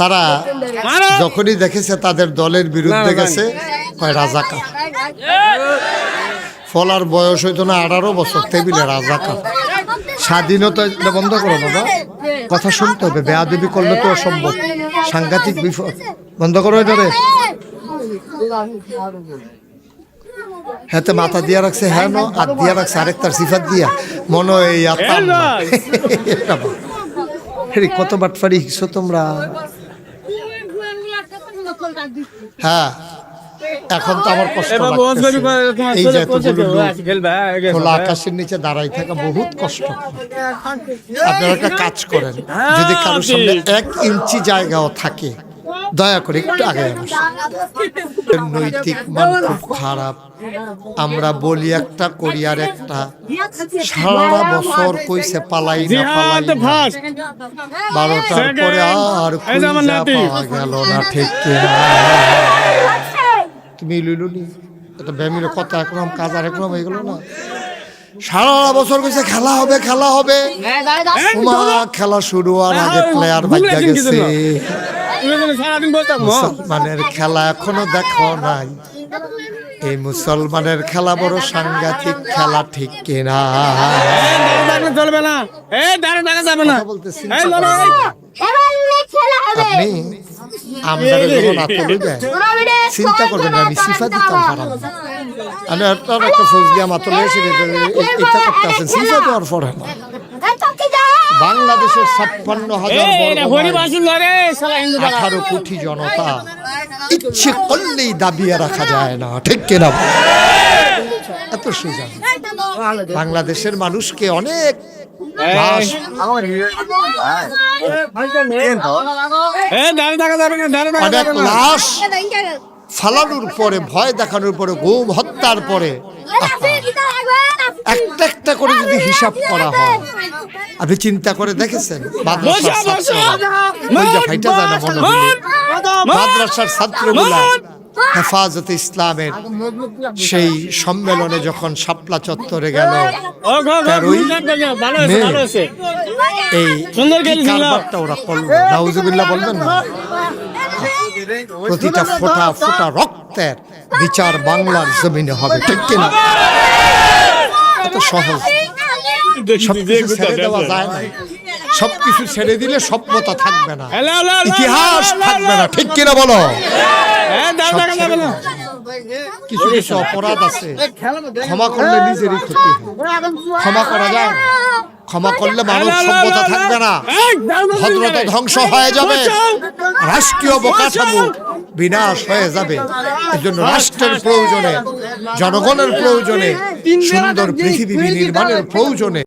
তারা যখনই দেখেছে তাদের দলের বিরুদ্ধে গেছে কয় রাজাকা ফলার বয়স হইতো না আঠারো বছর টেবিলে রাজাকা স্বাধীনতা এটা বন্ধ করো বাবা। কথা শুনতে হবে বেয়াদবি করলে তো অসম্ভব। সাংঘাতিক বিপদ বন্ধ করো এটা রে হাতে মাথা দিয়া রাখছে হ্যাঁ নো আর দিয়া রাখছে আরেকটার সিফাত দিয়া। মনে হয় কত বাটফারি হিসো তোমরা। হ্যাঁ। এখন তো আমার কষ্ট এই যে এতগুলো খোলা আকাশের নিচে দাঁড়াই থাকা বহুত কষ্ট। আপনারা একটা কাজ করেন। যদি কারোর সামনে এক ইঞ্চি জায়গাও থাকে দয়া করে একটু আগে আসুন নৈতিক মান খুব খারাপ। আমরা বলি একটা করি আর একটা। সারা বছর কইছে পালাই না পালাই বারোটার পরে আর। পাওয়া গেল না ঠিক তুমি লুলুনি এটা ব্যামির কথা একরকম কাজ আর একরকম হয়ে গেল না। সারা বছর কইছে খেলা হবে খেলা হবে। উমা খেলা শুরু আর আগে প্লেয়ার বাজ্যা গেছে সারাদিন বলতাম মুসলমানের খেলা এখনও দেখো নাই। এই মুসলমানের খেলা বড় সাংঘাতিক খেলা ঠিক কিনা চলবে না। এই দাঁড়ে টাকা যাবে না। বলতেছি আপনি আমরা যখন আতলে দেয় চিন্তা করবেন আমি সিফা দিতাম পারাম আমি একটা ফৌজ দিয়া মাতলে এসে এটা- এটা করতে আছেন। সিফা দেওয়ার পরে না। বাংলাদেশের ছাপ্পান্ন হাজার। আঠারো কোটি জনতা ইচ্ছে করলেই দাবিয়ে রাখা যায় না ঠিক কিনা এত সোজা বাংলাদেশের মানুষকে অনেক অনেক লাশ ফালানোর পরে ভয় দেখানোর পরে গুম হত্যার পরে একটা একটা করে যদি হিসাব করা হয় আপনি চিন্তা করে দেখেছেন? মাদ্রাসার ছাত্রগুলা হেফাজতে ইসলামের সেই সম্মেলনে যখন শাপলা চত্বরে গেল এই কারবারটা ওরা করল? নাউজুবিল্লাহ বলবেন না? প্রতিটা ফোটা ফোটা রক্তের বিচার বাংলার জমিনে হবে ঠিক কিনা? এত সহজ। সবকিছু ছেড়ে দেওয়া যায় না সবকিছু ছেড়ে দিলে সভ্যতা থাকবে না। ইতিহাস থাকবে না। ঠিক কিনা বলো? না কিছু কিছু অপরাধ আছে। ক্ষমা করলে নিজেরই ক্ষতি ক্ষমা করা যায়? ক্ষমা করলে মানব সভ্যতা থাকবে না। ভদ্রতা ধ্বংস হয়ে যাবে। রাষ্ট্রীয় বোকাঠামো বিনাশ হয়ে যাবে। এই জন্য রাষ্ট্রের প্রয়োজনে জনগণের প্রয়োজনে সুন্দর পৃথিবী নির্মাণের প্রয়োজনে